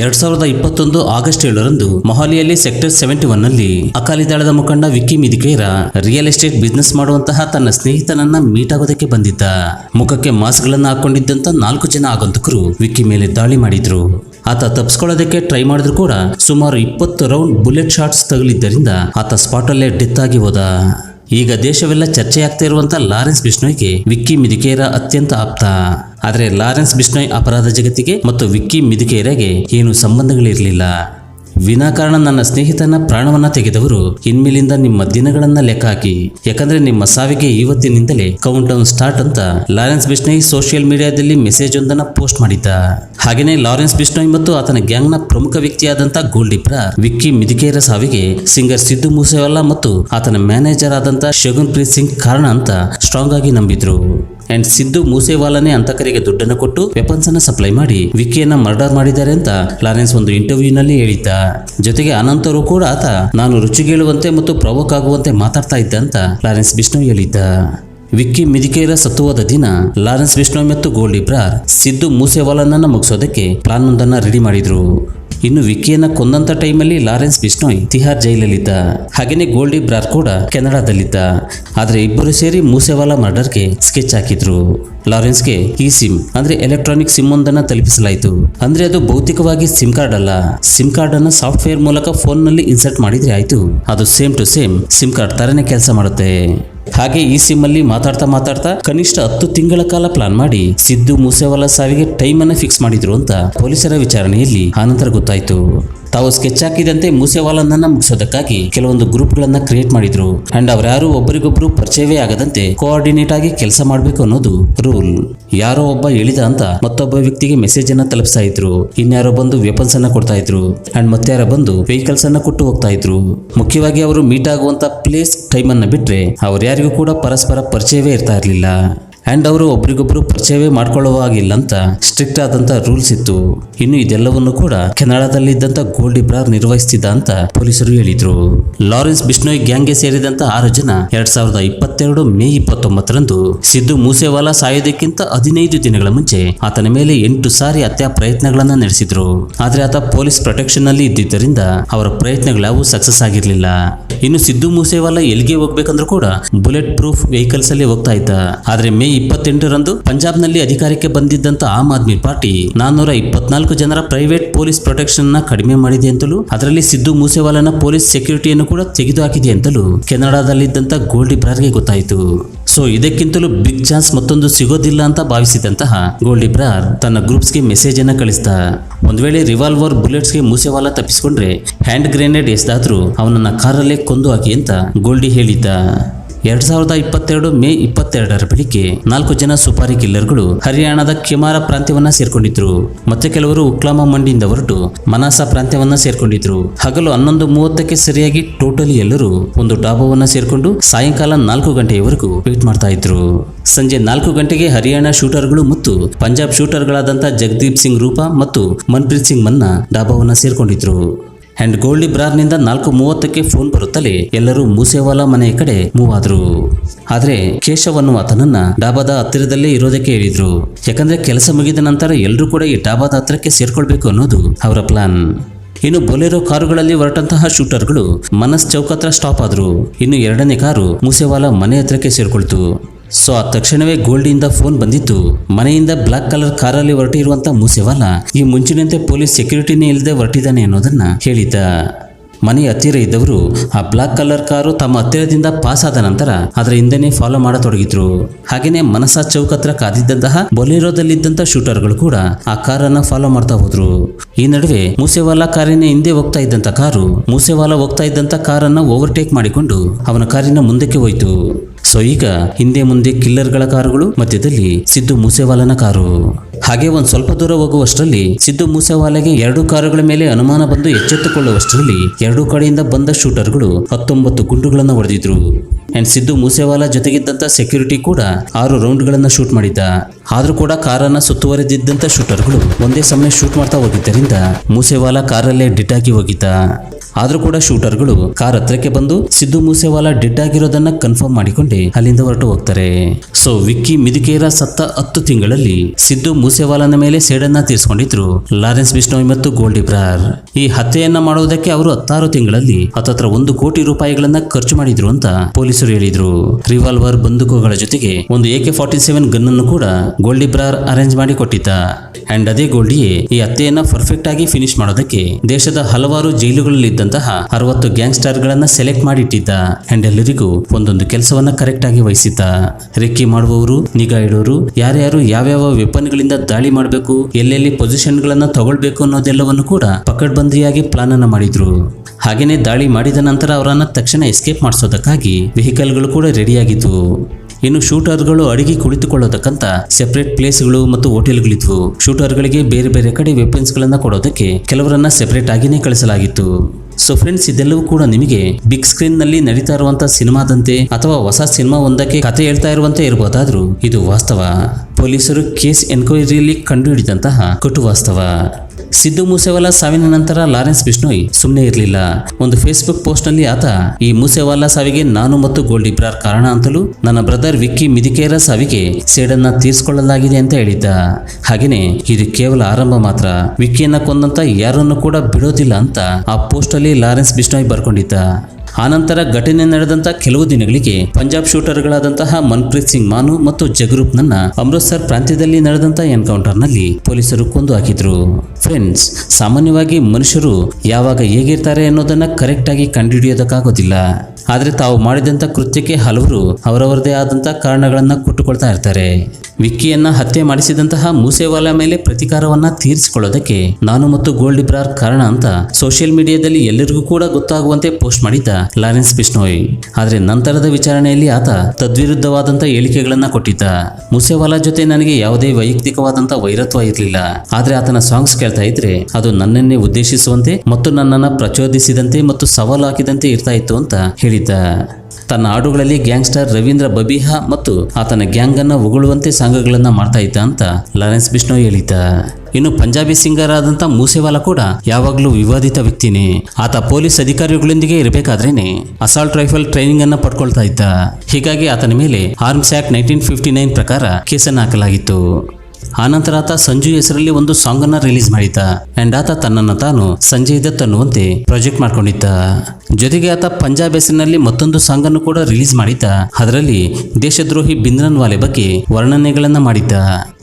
ಎರಡ್ ಸಾವಿರದ ಇಪ್ಪತ್ತೊಂದು ಆಗಸ್ಟ್ ಏಳರಂದು ಮೊಹಾಲಿಯಲ್ಲಿ ಸೆಕ್ಟರ್ ಸೆವೆಂಟಿ ಒನ್ನಲ್ಲಿ ಅಕಾಲಿ ದಳದ ಮುಖಂಡ Vicky Middukhera real estate business ಮಾಡುವಂತಹ ತನ್ನ ಸ್ನೇಹಿತನನ್ನ ಮೀಟ್ ಆಗೋದಕ್ಕೆ ಬಂದಿದ್ದ. ಮುಖಕ್ಕೆ ಮಾಸ್ಕ್ಗಳನ್ನ ಹಾಕೊಂಡಿದ್ದಂತ ನಾಲ್ಕು ಜನ ಆಗಂತಕರು ವಿಕ್ಕಿ ಮೇಲೆ ದಾಳಿ ಮಾಡಿದ್ರು. ಆತ ತಪ್ಪಿಸ್ಕೊಳ್ಳೋದಕ್ಕೆ ಟ್ರೈ ಮಾಡಿದ್ರು ಕೂಡ ಸುಮಾರು ಇಪ್ಪತ್ತು ರೌಂಡ್ ಬುಲೆಟ್ ಶಾಟ್ಸ್ ತಗುಲಿದ್ದರಿಂದ ಆತ ಸ್ಪಾಟಲ್ಲೇ ಡೆತ್ ಆಗಿ ಹೋದ. ಈಗ ದೇಶವೆಲ್ಲ ಚರ್ಚೆಯಾಗ್ತಾ ಇರುವಂತ ಲಾರೆನ್ಸ್ ಬಿಷ್ಣೋಯ್ಗೆ ವಿಕ್ಕಿ ಮಿದಿಕೇರ ಅತ್ಯಂತ ಆಪ್ತ. ಆದರೆ ಲಾರೆನ್ಸ್ ಬಿಷ್ಣೋಯ್ ಅಪರಾಧ ಜಗತ್ತಿಗೆ ಮತ್ತು ವಿಕ್ಕಿ ಮಿದುಕೇರೆಗೆ ಏನು ಸಂಬಂಧಗಳಿರಲಿಲ್ಲ. ವಿನಾಕಾರಣ ನನ್ನ ಸ್ನೇಹಿತನ ಪ್ರಾಣವನ್ನ ತೆಗೆದವರು ಇನ್ಮೇಲಿಂದ ನಿಮ್ಮ ದಿನಗಳನ್ನ ಲೆಕ್ಕ ಹಾಕಿ ಯಾಕಂದ್ರೆ ನಿಮ್ಮ ಸಾವಿಗೆ ಇವತ್ತಿನಿಂದಲೇ ಕೌಂಟ್ ಡೌನ್ ಸ್ಟಾರ್ಟ್ ಅಂತ ಲಾರೆನ್ಸ್ ಬಿಷ್ಣೋಯ್ ಸೋಷಿಯಲ್ ಮೀಡಿಯಾದಲ್ಲಿ ಮೆಸೇಜ್ ಒಂದನ್ನ ಪೋಸ್ಟ್ ಮಾಡಿದ್ದ. ಹಾಗೇನೆ ಲಾರೆನ್ಸ್ ಬಿಷ್ಣೋಯ್ ಮತ್ತು ಆತನ ಗ್ಯಾಂಗ್ನ ಪ್ರಮುಖ ವ್ಯಕ್ತಿಯಾದಂತ ಗೋಲ್ಡಿಪ್ರ ವಿಕ್ಕಿ ಮಿದಿಕೇರ ಸಾವಿಗೆ ಸಿಂಗರ್ ಸಿದ್ದು ಮೂಸೇವಾಲಾ ಮತ್ತು ಆತನ ಮ್ಯಾನೇಜರ್ ಆದಂತ ಶಗುನ್ ಪ್ರೀತ್ ಸಿಂಗ್ ಕಾರಣ ಅಂತ ಸ್ಟ್ರಾಂಗ್ ಆಗಿ ನಂಬಿದ್ರು. ಅಂಡ್ ಸಿದ್ದು ಮೂಸೆವಾಲನೇ ಅಂತಕರಿಗೆ ದುಡ್ಡನ್ನು ಕೊಟ್ಟು ವೆಪನ್ಸ್ ಅನ್ನ ಸಪ್ಲೈ ಮಾಡಿ ವಿಕ್ಕಿಯನ್ನ ಮರ್ಡರ್ ಮಾಡಿದ್ದಾರೆ ಅಂತ ಲಾರೆನ್ಸ್ ಒಂದು ಇಂಟರ್ವ್ಯೂನಲ್ಲಿ ಹೇಳಿದ್ದ. ಜೊತೆಗೆ ಅನಂತರು ಕೂಡ ಆತ, ನಾನು ರುಚಿಗೇಳುವಂತೆ ಮತ್ತು ಪ್ರವೋಕ್ ಆಗುವಂತೆ ಮಾತಾಡ್ತಾ ಇದ್ದ ಅಂತ ಲಾರೆನ್ಸ್ ಬಿಷ್ಣು ಹೇಳಿದ್ದ. ವಿಕ್ಕಿ ಮಿದಿಕೇರ ಸತ್ತುವಾದ ದಿನ ಲಾರೆನ್ಸ್ ವಿಷ್ಣು ಮತ್ತು ಗೋಲ್ಡ್ ಬ್ರಾರ್ ಸಿದ್ದು ಮೂಸೆವಾಲನನ್ನ ಮುಗಿಸೋದಕ್ಕೆ ಪ್ಲಾನ್ ಒಂದನ್ನ ರೆಡಿ ಮಾಡಿದ್ರು. ಇನ್ನು ವಿಕ್ಕಿಯನ್ನ ಕೊಂದಂತ ಟೈಮಲ್ಲಿ ಲಾರೆನ್ಸ್ ಬಿಸ್ನೋಯ್ ತಿಹಾರ್ ಜೈಲಲ್ಲಿದ್ದ. ಹಾಗೇನೆ ಗೋಲ್ಡಿ ಬ್ರಾರ್ ಕೂಡ ಕೆನಡಾದಲ್ಲಿದ್ದ. ಆದ್ರೆ ಇಬ್ಬರು ಸೇರಿ ಮೂಸೆವಾಲಾ ಮರ್ಡರ್ಗೆ ಸ್ಕೆಚ್ ಹಾಕಿದ್ರು. ಲಾರೆನ್ಸ್ಗೆ ಈ ಸಿಮ್, ಅಂದ್ರೆ ಎಲೆಕ್ಟ್ರಾನಿಕ್ ಸಿಮ್ ಒಂದನ್ನ ತಲುಪಿಸಲಾಯಿತು. ಅಂದ್ರೆ ಅದು ಭೌತಿಕವಾಗಿ ಸಿಮ್ ಕಾರ್ಡ್ ಅಲ್ಲ. ಸಿಮ್ ಕಾರ್ಡ್ ಅನ್ನ ಸಾಫ್ಟ್ವೇರ್ ಮೂಲಕ ಫೋನ್ನಲ್ಲಿ ಇನ್ಸರ್ಟ್ ಮಾಡಿದ್ರೆ ಆಯ್ತು. ಅದು same to same SIM card ತರನೇ ಕೆಲಸ ಮಾಡುತ್ತೆ. ಹಾಗೆ ಈ ಸಿಮ್ ಅಲ್ಲಿ ಮಾತಾಡ್ತಾ ಮಾತಾಡ್ತಾ ಕನಿಷ್ಠ ಹತ್ತು ತಿಂಗಳ ಕಾಲ ಪ್ಲಾನ್ ಮಾಡಿ ಸಿದ್ದು ಮೂಸೆವಾಲ ಸಾವಿಗೆ ಟೈಮ್ ಅನ್ನ ಫಿಕ್ಸ್ ಮಾಡಿದ್ರು ಅಂತ ಪೊಲೀಸರ ವಿಚಾರಣೆಯಲ್ಲಿ ಆನಂತರ ಗೊತ್ತಾಯ್ತು. ತಾವು ಸ್ಕೆಚ್ ಹಾಕಿದಂತೆ ಮೂಸೆವಾಲನ್ನ ಮುಗಿಸೋದಕ್ಕಾಗಿ ಕೆಲವೊಂದು ಗ್ರೂಪ್ಗಳನ್ನ ಕ್ರಿಯೇಟ್ ಮಾಡಿದ್ರು. ಅಂಡ್ ಅವ್ರ್ಯಾರು ಒಬ್ಬರಿಗೊಬ್ರು ಪರಿಚಯವೇ ಆಗದಂತೆ ಕೋಆರ್ಡಿನೇಟ್ ಆಗಿ ಕೆಲಸ ಮಾಡಬೇಕು ಅನ್ನೋದು ರೂಲ್ ಯಾರೋ ಒಬ್ಬ ಹೇಳಿದ ಅಂತ ಮತ್ತೊಬ್ಬ ವ್ಯಕ್ತಿಗೆ ಮೆಸೇಜ್ ಅನ್ನ ತಲುಪಿಸ್ತಾ ಇದ್ರು. ಇನ್ಯಾರೋ ಬಂದು ವೆಪನ್ಸ್ ಅನ್ನ ಕೊಡ್ತಾ ಇದ್ರು. ಅಂಡ್ ಮತ್ತಾರ ಬಂದು ವೆಹಿಕಲ್ಸ್ ಅನ್ನ ಕೊಟ್ಟು ಹೋಗ್ತಾ ಇದ್ರು. ಮುಖ್ಯವಾಗಿ ಅವರು ಮೀಟ್ ಆಗುವಂತ ಪ್ಲೇಸ್ ಟೈಮ್ ಅನ್ನ ಬಿಟ್ರೆ ಅವ್ರ್ಯಾರಿಗೂ ಕೂಡ ಪರಸ್ಪರ ಪರಿಚಯವೇ ಇರ್ತಾ ಇರಲಿಲ್ಲ. ಆ್ಯಂಡ್ ಅವರು ಒಬ್ರಿಗೊಬ್ರು ಪರಿಚಯವೇ ಮಾಡ್ಕೊಳ್ಳುವ ಹಾಗಿಲ್ಲ ಅಂತ ಸ್ಟ್ರಿಕ್ಟ್ ಆದಂತ ರೂಲ್ಸ್ ಇತ್ತು. ಇನ್ನು ಇದೆಲ್ಲವನ್ನು ಕೂಡ ಕೆನಡಾದಲ್ಲಿದ್ದಂತ ಗೋಲ್ಡ್ ಇಬ್ರಾರ್ ನಿರ್ವಹಿಸ್ತಿದ್ದ ಅಂತ ಪೊಲೀಸರು ಹೇಳಿದ್ರು. ಲಾರೆನ್ಸ್ ಬಿಷ್ಣೋಯ್ ಗ್ಯಾಂಗ್ಗೆ ಸೇರಿದಂತ ಆರು ಜನ ಎರಡ್ ಸಾವಿರದ ಇಪ್ಪತ್ತೆರಡು ಮೇ ಇಪ್ಪತ್ತೊಂಬತ್ತರಂದು ಸಿದ್ದು ಮೂಸೇವಾಲಾ ಸಾಯೋದಕ್ಕಿಂತ ಹದಿನೈದು ದಿನಗಳ ಮುಂಚೆ ಆತನ ಮೇಲೆ ಎಂಟು ಸಾರಿ ಹತ್ಯಾ ಪ್ರಯತ್ನಗಳನ್ನ ನಡೆಸಿದ್ರು. ಆದ್ರೆ ಆತ ಪೊಲೀಸ್ ಪ್ರೊಟೆಕ್ಷನ್ನಲ್ಲಿ ಇದ್ದಿದ್ದರಿಂದ ಅವರ ಪ್ರಯತ್ನಗಳು ಸಕ್ಸಸ್ ಆಗಿರ್ಲಿಲ್ಲ. ಇನ್ನು ಸಿದ್ದು ಮೂಸೇವಾಲಾ ಎಲ್ಲಿಗೆ ಹೋಗ್ಬೇಕಂದ್ರೂ ಕೂಡ ಬುಲೆಟ್ ಪ್ರೂಫ್ ವೆಹಿಕಲ್ಸ್ ಅಲ್ಲಿ ಹೋಗ್ತಾ ಇದ್ದ. ಆದ್ರೆ ಮೇ ಇಪ್ಪತ್ತೆಂಟರಂದು ಪಂಜಾಬ್ನಲ್ಲಿ ಅಧಿಕಾರಕ್ಕೆ ಬಂದಿದ್ದಂತ ಆಮ್ ಆದ್ಮಿ ಪಾರ್ಟಿ ನಾನ್ನೂರ ಇಪ್ಪತ್ನಾಲ್ಕು ಜನರ ಪ್ರೈವೇಟ್ ಪೊಲೀಸ್ ಪ್ರೊಟೆಕ್ಷನ್ನ ಕಡಿಮೆ ಮಾಡಿದೆ ಅಂತಲೂ, ಅದರಲ್ಲಿ ಸಿದ್ದು ಮೂಸೆವಾಲನ ಪೊಲೀಸ್ ಸೆಕ್ಯೂರಿಟಿಯನ್ನು ಕೂಡ ತೆಗೆದುಹಾಕಿದೆ ಅಂತಲೂ ಕೆನಡಾದಲ್ಲಿದ್ದಂತ ಗೋಲ್ಡಿ ಬ್ರಾರ್ಗೆ ಗೊತ್ತಾಯಿತು. ಸೊ, ಇದಕ್ಕಿಂತಲೂ ಬಿಗ್ ಚಾನ್ಸ್ ಮತ್ತೊಂದು ಸಿಗೋದಿಲ್ಲ ಅಂತ ಭಾವಿಸಿದಂತಹ ಗೋಲ್ಡಿ ಬ್ರಾರ್ ತನ್ನ ಗ್ರೂಪ್ಸ್ಗೆ ಮೆಸೇಜ್ ಅನ್ನ ಕಳಿಸಿದ. ಒಂದ್ ವೇಳೆ ರಿವಾಲ್ವರ್ ಬುಲೆಟ್ಸ್ಗೆ ಮೂಸೆವಾಲ ತಪ್ಪಿಸಿಕೊಂಡ್ರೆ ಹ್ಯಾಂಡ್ ಗ್ರೆನೇಡ್ ಎಸ್ದಾದ್ರೂ ಅವನನ್ನ ಕಾರಲ್ಲೇ ಕೊಂದು ಹಾಕಿ ಅಂತ ಗೋಲ್ಡಿ ಹೇಳಿದ್ದ. ಎರಡ್ ಸಾವಿರದ ಇಪ್ಪತ್ತೆರಡು ಮೇ ಇಪ್ಪತ್ತೆರಡರ ಬೆಳಿಗ್ಗೆ ನಾಲ್ಕು ಜನ ಸುಪಾರಿ ಕಿಲ್ಲರ್ಗಳು ಹರಿಯಾಣದ ಕಿಮಾರ ಪ್ರಾಂತ್ಯವನ್ನ ಸೇರ್ಕೊಂಡಿದ್ರು. ಮತ್ತೆ ಕೆಲವರು ಉಕ್ಲಾಮ ಮಂಡಿಯಿಂದ ಹೊರಟು ಮನಾಸ ಪ್ರಾಂತ್ಯವನ್ನ ಸೇರ್ಕೊಂಡಿದ್ರು. ಹಗಲು ಹನ್ನೊಂದು ಮೂವತ್ತಕ್ಕೆ ಸರಿಯಾಗಿ ಟೋಟಲಿ ಎಲ್ಲರೂ ಒಂದು ಡಾಬಾವನ್ನ ಸೇರ್ಕೊಂಡು ಸಾಯಂಕಾಲ ನಾಲ್ಕು ಗಂಟೆಯವರೆಗೂ ವೇಟ್ ಮಾಡ್ತಾ ಇದ್ರು. ಸಂಜೆ ನಾಲ್ಕು ಗಂಟೆಗೆ ಹರಿಯಾಣ ಶೂಟರ್ಗಳು ಮತ್ತು ಪಂಜಾಬ್ ಶೂಟರ್ಗಳಾದಂತಹ ಜಗದೀಪ್ ಸಿಂಗ್ ರೂಪ ಮತ್ತು ಮನ್ಪ್ರೀತ್ ಸಿಂಗ್ ಮನ್ನ ಡಾಬಾವನ್ನ ಸೇರ್ಕೊಂಡಿದ್ರು. ಅಂಡ್ ಗೋಲ್ಡಿ ಬ್ರಾರ್ನಿಂದ ನಾಲ್ಕು ಮೂವತ್ತಕ್ಕೆ ಫೋನ್ ಬರುತ್ತಲೇ ಎಲ್ಲರೂ ಮೂಸೇವಾಲಾ ಮನೆಯ ಕಡೆ ಮೂವ್ ಆದ್ರು. ಆದ್ರೆ ಕೇಶವ್ ಅನ್ನುವ ಆತನನ್ನ ಡಾಬಾದ ಹತ್ತಿರದಲ್ಲೇ ಇರೋದಕ್ಕೆ ಹೇಳಿದ್ರು. ಯಾಕಂದ್ರೆ ಕೆಲಸ ಮುಗಿದ ನಂತರ ಎಲ್ಲರೂ ಕೂಡ ಈ ಡಾಬಾದ ಹತ್ತಿರಕ್ಕೆ ಸೇರ್ಕೊಳ್ಬೇಕು ಅನ್ನೋದು ಅವರ ಪ್ಲಾನ್ ಇನ್ನು ಬೊಲೆರೋ ಕಾರುಗಳಲ್ಲಿ ಹೊರಟಂತಹ ಶೂಟರ್ಗಳು ಮನಸ್ ಚೌಕತ್ರ ಸ್ಟಾಪ್ ಆದ್ರು. ಇನ್ನು ಎರಡನೇ ಕಾರು ಮೂಸೇವಾಲಾ ಮನೆ ಹತ್ರಕ್ಕೆ ಸೇರ್ಕೊಳ್ತು. ಸೊ ಆ ತಕ್ಷಣವೇ ಇಂದ ಫೋನ್ ಬಂದಿತ್ತು. ಮನೆಯಿಂದ ಬ್ಲಾಕ್ ಕಲರ್ ಕಾರಲ್ಲಿ ಹೊರಟಿರುವಂತ ಮೂಸೆವಾಲ ಈ ಮುಂಚಿನಂತೆ ಪೊಲೀಸ್ ಸೆಕ್ಯೂರಿಟಿನೇ ಇಲ್ಲದೆ ಹೊರಟಿದ್ದಾನೆ ಅನ್ನೋದನ್ನ ಹೇಳಿದ್ದ. ಮನೆ ಹತ್ತಿರ ಇದ್ದವರು ಆ ಬ್ಲಾಕ್ ಕಲರ್ ಕಾರು ತಮ್ಮ ಹತ್ತಿರದಿಂದ ಪಾಸ್ ಆದ ನಂತರ ಅದರ ಹಿಂದೆನೇ ಫಾಲೋ ಮಾಡತೊಡಗಿದ್ರು. ಹಾಗೇನೆ ಮನಸಾ ಚೌಕ್ ಹತ್ರ ಕಾದಿದ್ದಂತಹ ಬೊಲೆರೋದಲ್ಲಿದ್ದಂತ ಶೂಟರ್ಗಳು ಕೂಡ ಆ ಕಾರನ್ನ ಫಾಲೋ ಮಾಡ್ತಾ ಹೋದ್ರು. ಈ ನಡುವೆ ಮೂಸೆವಾಲಾ ಕಾರಿನ ಹಿಂದೆ ಹೋಗ್ತಾ ಇದ್ದಂತ ಕಾರು, ಮೂಸೆವಾಲಾ ಹೋಗ್ತಾ ಇದ್ದಂತ ಕಾರನ್ನ ಓವರ್ಟೇಕ್ ಮಾಡಿಕೊಂಡು ಅವನ ಕಾರಿನ ಮುಂದಕ್ಕೆ ಹೋಯ್ತು. ಸೊ ಈಗ ಹಿಂದೆ ಮುಂದೆ ಕಿಲ್ಲರ್ಗಳ ಕಾರುಗಳು, ಮಧ್ಯದಲ್ಲಿ ಸಿದ್ದು ಮೂಸೆವಾಲನ ಕಾರು. ಹಾಗೆ ಒಂದ್ ಸ್ವಲ್ಪ ದೂರ ಹೋಗುವಷ್ಟರಲ್ಲಿ ಸಿದ್ದು ಮೂಸೆವಾಲಗೆ ಎರಡು ಕಾರುಗಳ ಮೇಲೆ ಅನುಮಾನ ಬಂದು ಎಚ್ಚೆತ್ತುಕೊಳ್ಳುವಷ್ಟರಲ್ಲಿ ಎರಡೂ ಕಡೆಯಿಂದ ಬಂದ ಶೂಟರ್ಗಳು ಹತ್ತೊಂಬತ್ತು ಗುಂಡುಗಳನ್ನು ಹೊಡೆದಿದ್ರು. ಅಂಡ್ ಸಿದ್ದು ಮೂಸೆವಾಲ ಜೊತೆಗಿದ್ದಂತ ಸೆಕ್ಯೂರಿಟಿ ಕೂಡ ಆರು ರೌಂಡ್ಗಳನ್ನು ಶೂಟ್ ಮಾಡಿದ್ದ. ಆದ್ರೂ ಕೂಡ ಕಾರನ್ನ ಸುತ್ತುವರೆದಿದ್ದಂತ ಶೂಟರ್ಗಳು ಒಂದೇ ಸಮಯ ಶೂಟ್ ಮಾಡ್ತಾ ಹೋಗಿದ್ದರಿಂದ ಮೂಸೆವಾಲ ಕಾರಲ್ಲೇ ಡಿಟ್ ಆಗಿ ಹೋಗಿದ್ದ. ಆದ್ರೂ ಕೂಡ ಶೂಟರ್ಗಳು ಕಾರ್ ಹತ್ರಕ್ಕೆ ಬಂದು ಸಿದ್ದು ಮೂಸೆವಾಲಾ ಡೆಡ್ ಆಗಿರೋದನ್ನ ಕನ್ಫರ್ಮ್ ಮಾಡಿಕೊಂಡೆ ಅಲ್ಲಿಂದ ಹೊರಟು ಹೋಗ್ತಾರೆ. ಸೊ ವಿಕ್ಕಿ ಮಿದುಕೇರ ಸತ್ತ ಹತ್ತು ತಿಂಗಳಲ್ಲಿ ಸಿದ್ದು ಮೂಸೆವಾಲನ ಮೇಲೆ ಸೇಡನ್ನ ತೀರಿಸಿಕೊಂಡಿದ್ರು ಲಾರೆನ್ಸ್ ಬಿಷ್ಣೋಯ್ ಮತ್ತು ಗೋಲ್ಡಿಬ್ರಾರ್ ಈ ಹತ್ಯೆಯನ್ನ ಮಾಡುವುದಕ್ಕೆ ಅವರು ಹತ್ತಾರು ತಿಂಗಳಲ್ಲಿ ಹತ್ತತ್ರ ಒಂದು ಕೋಟಿ ರೂಪಾಯಿಗಳನ್ನ ಖರ್ಚು ಮಾಡಿದ್ರು ಅಂತ ಪೊಲೀಸರು ಹೇಳಿದ್ರು. ರಿವಾಲ್ವರ್ ಬಂದೂಕುಗಳ ಜೊತೆಗೆ ಒಂದು A K forty seven gun ಅನ್ನು ಕೂಡ ಗೋಲ್ಡಿಬ್ರಾರ್ ಅರೇಂಜ್ ಮಾಡಿ ಕೊಟ್ಟಿದ್ದ. ಅಂಡ್ ಅದೇ ಗೋಲ್ಡಿಯೇ ಈ ಹತ್ಯೆಯನ್ನ ಪರ್ಫೆಕ್ಟ್ ಆಗಿ ಫಿನಿಶ್ ಮಾಡೋದಕ್ಕೆ ದೇಶದ ಹಲವಾರು ಜೈಲುಗಳಲ್ಲಿದ್ದಂತಹ ಅರವತ್ತು ಗ್ಯಾಂಗ್ಸ್ಟರ್ ಗಳನ್ನ ಸೆಲೆಕ್ಟ್ ಮಾಡಿಟ್ಟಿದ್ದ ಅಂಡ್ ಎಲ್ಲರಿಗೂ ಒಂದೊಂದು ಕೆಲಸವನ್ನ ಕರೆಕ್ಟ್ ಆಗಿ ವಹಿಸಿದ್ದ. ರೆಕ್ಕಿ ಮಾಡುವವರು, ನಿಗಾ ಇಡೋರು, ಯಾರ್ಯಾರು ಯಾವ್ಯಾವ ವೆಪನ್ಗಳಿಂದ ದಾಳಿ ಮಾಡಬೇಕು, ಎಲ್ಲೆಲ್ಲಿ ಪೊಸಿಷನ್ ಗಳನ್ನ ತಗೊಳ್ಬೇಕು ಅನ್ನೋದೆಲ್ಲವನ್ನು ಕೂಡ ಪಕಡ್ಬಂದಿಯಾಗಿ ಪ್ಲಾನ್ ಅನ್ನ ಮಾಡಿದ್ರು. ಹಾಗೇನೆ ದಾಳಿ ಮಾಡಿದ ನಂತರ ಅವರನ್ನ ತಕ್ಷಣ ಎಸ್ಕೇಪ್ ಮಾಡಿಸೋದಕ್ಕಾಗಿ ವೆಹಿಕಲ್ಗಳು ಕೂಡ ರೆಡಿಯಾಗಿದ್ವು. ಇನ್ನು ಶೂಟರ್ಗಳು ಅಡಿಗೆ ಕುಳಿತುಕೊಳ್ಳೋದಕ್ಕಂತ ಸೆಪರೇಟ್ ಪ್ಲೇಸ್ಗಳು ಮತ್ತು ಹೋಟೆಲ್ಗಳಿದ್ವು. ಶೂಟರ್ಗಳಿಗೆ ಬೇರೆ ಬೇರೆ ಕಡೆ ವೆಪನ್ಸ್ ಗಳನ್ನ ಕೊಡೋದಕ್ಕೆ ಕೆಲವರನ್ನ ಸೆಪರೇಟ್ ಆಗಿನೇ ಕಳಿಸಲಾಗಿತ್ತು. ಸೊ ಫ್ರೆಂಡ್ಸ್ ಇದೆಲ್ಲವೂ ಕೂಡ ನಿಮಗೆ ಬಿಗ್ ಸ್ಕ್ರೀನ್ನಲ್ಲಿ ನಡೀತಾ ಇರುವಂತಹ ಸಿನಿಮಾದಂತೆ ಅಥವಾ ಹೊಸ ಸಿನಿಮಾ ಒಂದಕ್ಕೆ ಕತೆ ಹೇಳ್ತಾ ಇರುವಂತೆ ಇರಬಹುದಾದ್ರೂ ಇದು ವಾಸ್ತವ. ಪೊಲೀಸರು ಕೇಸ್ ಎನ್ಕ್ವೈರಿಯಲ್ಲಿ ಕಂಡುಹಿಡಿದಂತಹ ಕಟು ವಾಸ್ತವ. ಸಿದ್ದು ಮೂಸೆವಾಲಾ ಸಾವಿನ ನಂತರ ಲಾರೆನ್ಸ್ ಬಿಷ್ಣೋಯ್ ಸುಮ್ಮನೆ ಇರಲಿಲ್ಲ. ಒಂದು ಫೇಸ್ಬುಕ್ ಪೋಸ್ಟ್ನಲ್ಲಿ ಆತ, ಈ ಮೂಸೆವಾಲಾ ಸಾವಿಗೆ ನಾನು ಮತ್ತು ಗೋಲ್ಡ್ ಇಬ್ರಾರ್ ಕಾರಣ ಅಂತಲೂ ನನ್ನ ಬ್ರದರ್ ವಿಕ್ಕಿ ಮಿದಿಕೇರ ಸಾವಿಗೆ ಸೇಡನ್ನ ತೀರಿಸಿಕೊಳ್ಳಲಾಗಿದೆ ಅಂತ ಹೇಳಿದ್ದ. ಹಾಗೇನೆ, ಇದು ಕೇವಲ ಆರಂಭ ಮಾತ್ರ. ವಿಕ್ಕಿಯನ್ನ ಕೊಂದಂತ ಯಾರನ್ನು ಕೂಡ ಬಿಡೋದಿಲ್ಲ ಅಂತ ಆ ಪೋಸ್ಟ್ ಅಲ್ಲಿ ಲಾರೆನ್ಸ್ ಬಿಷ್ಣೋಯ್ ಬರ್ಕೊಂಡಿದ್ದ. ಆನಂತರ ಘಟನೆ ನಡೆದಂತ ಕೆಲವು ದಿನಗಳಿಗೆ ಪಂಜಾಬ್ ಶೂಟರ್ಗಳಾದಂತಹ ಮನ್ಪ್ರೀತ್ ಸಿಂಗ್ ಮಾನು ಮತ್ತು ಜಗರೂಪ್ ನನ್ನ ಅಮೃತ್ಸರ್ ಪ್ರಾಂತ್ಯದಲ್ಲಿ ಎನ್ಕೌಂಟರ್ನಲ್ಲಿ ಪೊಲೀಸರು ಕೊಂದು ಹಾಕಿದ್ರು. ಫ್ರೆಂಡ್ಸ್ ಸಾಮಾನ್ಯವಾಗಿ ಮನುಷ್ಯರು ಯಾವಾಗ ಹೇಗಿರ್ತಾರೆ ಅನ್ನೋದನ್ನ ಕರೆಕ್ಟ್ ಆಗಿ ಕಂಡುಹಿಡಿಯೋದಕ್ಕಾಗೋದಿಲ್ಲ. ಆದರೆ ತಾವು ಮಾಡಿದಂಥ ಕೃತ್ಯಕ್ಕೆ ಹಲವರು ಅವರವರದೇ ಆದಂಥ ಕಾರಣಗಳನ್ನ ಕೊಟ್ಟುಕೊಳ್ತಾ ಇರ್ತಾರೆ. ವಿಕ್ಕಿಯನ್ನ ಹತ್ಯೆ ಮಾಡಿಸಿದಂತಹ ಮೂಸೆವಾಲಾ ಮೇಲೆ ಪ್ರತಿಕಾರವನ್ನ ತೀರಿಸಿಕೊಳ್ಳೋದಕ್ಕೆ ನಾನು ಮತ್ತು ಗೋಲ್ಡ್ ಇಬ್ರಾರ್ ಕಾರಣ ಅಂತ ಸೋಷಿಯಲ್ ಮೀಡಿಯಾದಲ್ಲಿ ಎಲ್ಲರಿಗೂ ಕೂಡ ಗೊತ್ತಾಗುವಂತೆ ಪೋಸ್ಟ್ ಮಾಡಿದ್ದ ಲಾರೆನ್ಸ್ ಬಿಷ್ಣೋಯ್ ಆದರೆ ನಂತರದ ವಿಚಾರಣೆಯಲ್ಲಿ ಆತ ತದ್ವಿರುದ್ಧವಾದಂಥ ಹೇಳಿಕೆಗಳನ್ನ ಕೊಟ್ಟಿದ್ದ. ಮೂಸೆವಾಲಾ ಜೊತೆ ನನಗೆ ಯಾವುದೇ ವೈಯಕ್ತಿಕವಾದಂಥ ವೈರತ್ವ ಇರಲಿಲ್ಲ. ಆದರೆ ಆತನ ಸಾಂಗ್ಸ್ ಕೇಳ್ತಾ ಇದ್ರೆ ಅದು ನನ್ನನ್ನೇ ಉದ್ದೇಶಿಸುವಂತೆ ಮತ್ತು ನನ್ನನ್ನ ಪ್ರಚೋದಿಸಿದಂತೆ ಮತ್ತು ಸವಾಲು ಹಾಕಿದಂತೆ ಇರ್ತಾ ಇತ್ತು ಅಂತ ಹೇಳಿದ್ದ. ತನ್ನ ಹಾಡುಗಳಲ್ಲಿ ಗ್ಯಾಂಗ್ಸ್ಟರ್ ರವೀಂದ್ರ ಬಬಿಹಾ ಮತ್ತು ಆತನ ಗ್ಯಾಂಗ್ ಅನ್ನ ಉಗುಳುವಂತೆ ಸಾಂಗ್ಗಳನ್ನ ಮಾಡ್ತಾ ಇದ್ದ ಅಂತ ಲಾರೆನ್ಸ್ ಬಿಷ್ಣು ಹೇಳಿದ್ದ. ಇನ್ನು ಪಂಜಾಬಿ ಸಿಂಗರ್ ಆದಂತ ಮೂಸೆವಾಲಾ ಕೂಡ ಯಾವಾಗಲೂ ವಿವಾದಿತ ವ್ಯಕ್ತಿನೇ. ಆತ ಪೊಲೀಸ್ ಅಧಿಕಾರಿಗಳೊಂದಿಗೆ ಇರಬೇಕಾದ್ರೇನೆ ಅಸಾಲ್ಟ್ ರೈಫಲ್ ಟ್ರೈನಿಂಗ್ ಅನ್ನ ಪಡ್ಕೊಳ್ತಾ ಇದ್ದ. ಹೀಗಾಗಿ ಆತನ ಮೇಲೆ arms act nineteen fifty nine ಪ್ರಕಾರ ಕೇಸನ್ನು ಹಾಕಲಾಗಿತ್ತು. ಆನಂತರ ಆತ ಸಂಜು ಹೆಸರಲ್ಲಿ ಒಂದು ಸಾಂಗ್ ಅನ್ನ ರಿಲೀಸ್ ಮಾಡಿದ್ದ. ಅಂಡ್ ಆತ ತನ್ನನ್ನು ತಾನು ಸಂಜಯ್ ದತ್ ಅನ್ನುವಂತೆ ಪ್ರಾಜೆಕ್ಟ್ ಮಾಡ್ಕೊಂಡಿದ್ದ. ಜೊತೆಗೆ ಆತ ಪಂಜಾಬ್ ಹೆಸರಿನಲ್ಲಿ ಮತ್ತೊಂದು ಸಾಂಗ್ ಅನ್ನು ಕೂಡ ರಿಲೀಸ್ ಮಾಡಿದ್ದ. ಅದರಲ್ಲಿ ದೇಶದ್ರೋಹಿ ಬಿಂದ್ರನ್ ವಾಲೆ ಬಗ್ಗೆ ವರ್ಣನೆಗಳನ್ನ ಮಾಡಿದ್ದ.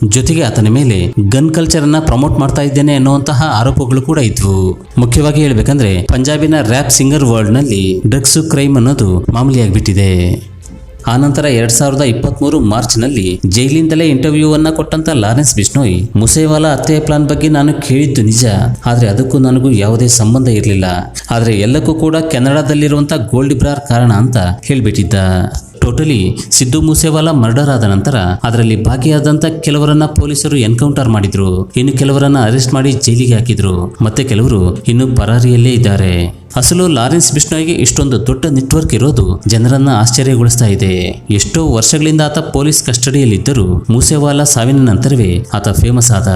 ಜೊತೆಗೆ ಆತನ ಮೇಲೆ ಗನ್ ಕಲ್ಚರ್ ಅನ್ನ ಪ್ರಮೋಟ್ ಮಾಡ್ತಾ ಇದ್ದೇನೆ ಅನ್ನುವಂತಹ ಆರೋಪಗಳು ಕೂಡ ಇದ್ವು. ಮುಖ್ಯವಾಗಿ ಹೇಳ್ಬೇಕಂದ್ರೆ ಪಂಜಾಬಿನ ರ್ಯಾಪ್ ಸಿಂಗರ್ ವರ್ಲ್ಡ್ನಲ್ಲಿ ಡ್ರಗ್ಸ್ ಕ್ರೈಮ್ ಅನ್ನೋದು ಮಾಮೂಲಿಯಾಗ್ಬಿಟ್ಟಿದೆ ಆನಂತರ ಎರಡ್ ಸಾವಿರದ ಇಪ್ಪತ್ಮೂರು ಮಾರ್ಚ್ನಲ್ಲಿ ಜೈಲಿಂದಲೇ ಇಂಟರ್ವ್ಯೂ ಅನ್ನ ಕೊಟ್ಟಂತ ಲಾರೆನ್ಸ್ ಬಿಷ್ಣೋಯ್, ಮುಸೇವಾಲಾ ಹತ್ಯೆ ಪ್ಲಾನ್ ಬಗ್ಗೆ ನಾನು ಕೇಳಿದ್ದು ನಿಜ, ಆದ್ರೆ ಅದಕ್ಕೂ ನನಗೂ ಯಾವುದೇ ಸಂಬಂಧ ಇರಲಿಲ್ಲ. ಆದ್ರೆ ಎಲ್ಲಕ್ಕೂ ಕೂಡ ಕೆನಡಾದಲ್ಲಿರುವಂತ ಗೋಲ್ಡ್ ಬ್ರಾರ್ ಕಾರಣ ಅಂತ ಹೇಳಿಬಿಟ್ಟಿದ್ದ. ಟೋಟಲಿ ಸಿದ್ದು ಮೂಸೇವಾಲ ಮರ್ಡರ್ ಆದ ನಂತರ ಅದರಲ್ಲಿ ಭಾಗಿಯಾದಂತ ಕೆಲವರನ್ನ ಪೊಲೀಸರು ಎನ್ಕೌಂಟರ್ ಮಾಡಿದ್ರು. ಇನ್ನು ಕೆಲವರನ್ನ ಅರೆಸ್ಟ್ ಮಾಡಿ ಜೈಲಿಗೆ ಹಾಕಿದ್ರು. ಮತ್ತೆ ಕೆಲವರು ಇನ್ನು ಪರಾರಿಯಲ್ಲೇ ಇದ್ದಾರೆ. ಅಸಲು ಲಾರೆನ್ಸ್ ಬಿಷ್ಣೋಯ್ಗೆ ಇಷ್ಟೊಂದು ದೊಡ್ಡ ನೆಟ್ವರ್ಕ್ ಇರೋದು ಜನರನ್ನ ಆಶ್ಚರ್ಯಗೊಳಿಸ್ತಾ ಇದೆ. ಎಷ್ಟೋ ವರ್ಷಗಳಿಂದ ಆತ ಪೊಲೀಸ್ ಕಸ್ಟಡಿಯಲ್ಲಿದ್ದರೂ ಮೂಸೆವಾಲಾ ಸಾವಿನ ನಂತರವೇ ಆತ ಫೇಮಸ್ ಆದ.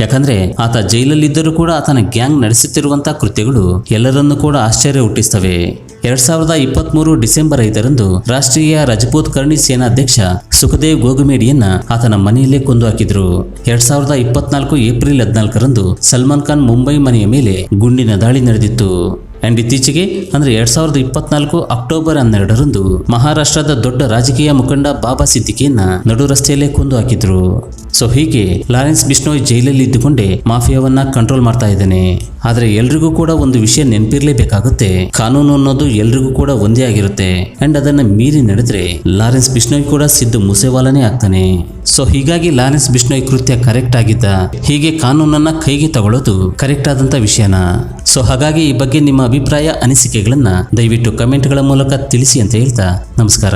ಯಾಕಂದ್ರೆ ಆತ ಜೈಲಲ್ಲಿದ್ದರೂ ಕೂಡ ಆತನ ಗ್ಯಾಂಗ್ ನಡೆಸುತ್ತಿರುವಂತಹ ಕೃತ್ಯಗಳು ಎಲ್ಲರನ್ನೂ ಕೂಡ ಆಶ್ಚರ್ಯ ಹುಟ್ಟಿಸ್ತವೆ. ಎರಡ್ ಸಾವಿರದ ಇಪ್ಪತ್ಮೂರು ಡಿಸೆಂಬರ್ ಐದರಂದು ರಾಷ್ಟ್ರೀಯ ರಜಪೂತ್ ಕರ್ಣಿ ಸೇನಾಧ್ಯಕ್ಷ ಸುಖದೇವ್ ಗೋಗುಮೇಡಿಯನ್ನ ಆತನ ಮನೆಯಲ್ಲೇ ಕೊಂದು ಹಾಕಿದ್ರು. ಎರಡ್ ಸಾವಿರದ ಇಪ್ಪತ್ನಾಲ್ಕು ಏಪ್ರಿಲ್ ಹದಿನಾಲ್ಕರಂದು ಸಲ್ಮಾನ್ ಖಾನ್ ಮುಂಬೈ ಮನೆಯ ಮೇಲೆ ಗುಂಡಿನ ದಾಳಿ ನಡೆದಿತ್ತು. ಅಂಡ್ ಇತ್ತೀಚೆಗೆ, ಅಂದ್ರೆ ಎರಡ್ ಸಾವಿರದ ಇಪ್ಪತ್ನಾಲ್ಕು ಅಕ್ಟೋಬರ್ ಹನ್ನೆರಡರಂದು ಮಹಾರಾಷ್ಟ್ರದ ದೊಡ್ಡ ರಾಜಕೀಯ ಮುಖಂಡ ಬಾಬಾ ಸಿದ್ದಿಕಿಯನ್ನ ನಡು ರಸ್ತೆಯಲ್ಲೇ ಕೊಂದು ಹಾಕಿದ್ರು. ಸೊ ಹೀಗೆ ಲಾರೆನ್ಸ್ ಬಿಷ್ಣೋಯ್ ಜೈಲಲ್ಲಿ ಇದ್ದುಕೊಂಡೇ ಮಾಫಿಯಾವನ್ನ ಕಂಟ್ರೋಲ್ ಮಾಡ್ತಾ ಇದ್ದಾನೆ. ಆದ್ರೆ ಎಲ್ರಿಗೂ ಕೂಡ ಒಂದು ವಿಷಯ ನೆನಪಿರ್ಲೇಬೇಕಾಗುತ್ತೆ. ಕಾನೂನು ಅನ್ನೋದು ಎಲ್ರಿಗೂ ಕೂಡ ಒಂದೇ ಆಗಿರುತ್ತೆ. ಅಂಡ್ ಅದನ್ನ ಮೀರಿ ನಡೆದ್ರೆ ಲಾರೆನ್ಸ್ ಬಿಷ್ಣೋಯ್ ಕೂಡ ಸಿದ್ದು ಮುಸೇವಾಲನೇ ಆಗ್ತಾನೆ. ಸೊ ಹೀಗಾಗಿ ಲಾರೆನ್ಸ್ ಬಿಷ್ಣೋಯ್ ಕೃತ್ಯ ಕರೆಕ್ಟ್ ಆಗಿದ್ದ. ಹೀಗೆ ಕಾನೂನನ್ನ ಕೈಗೆ ತಗೊಳ್ಳೋದು ಕರೆಕ್ಟ್ ಆದಂತ ವಿಷಯನ. ಸೊ ಹಾಗಾಗಿ ಈ ಬಗ್ಗೆ ನಿಮ್ಮ ಅಭಿಪ್ರಾಯ ಅನಿಸಿಕೆಗಳನ್ನ ದಯವಿಟ್ಟು ಕಮೆಂಟ್ಗಳ ಮೂಲಕ ತಿಳಿಸಿ ಅಂತ ಹೇಳ್ತಾ ನಮಸ್ಕಾರ.